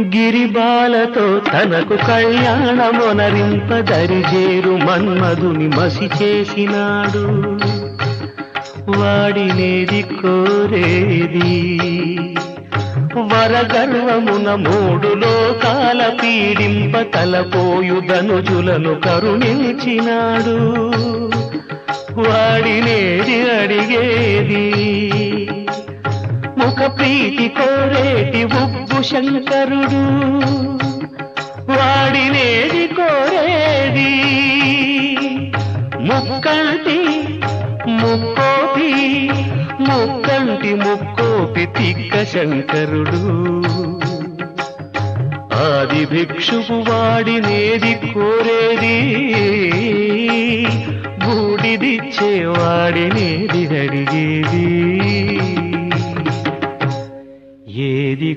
గిరిబాలతో తనకు కళ్యాణమొనరింప దరిజేరు మన్మధుని మసి చేసినాడు. వాడినేది కోరేది. వరగర్వమున మూడు లోకాల పీడింప తలపోయు ధనుజులను కరుణించినాడు. వాడినేది అడిగేది. ముఖ ప్రీతి కోరేటి ఉప్పు శంకరుడు వాడినేది కోరేది. ముక్కంటి ముక్కోపి ముక్కంటి ముక్కోపి తిక్క శంకరుడు. ఆది భిక్షువు వాడినేది కోరేది. బూడిదిచ్చే వాడినేది అడిగేది. ఏది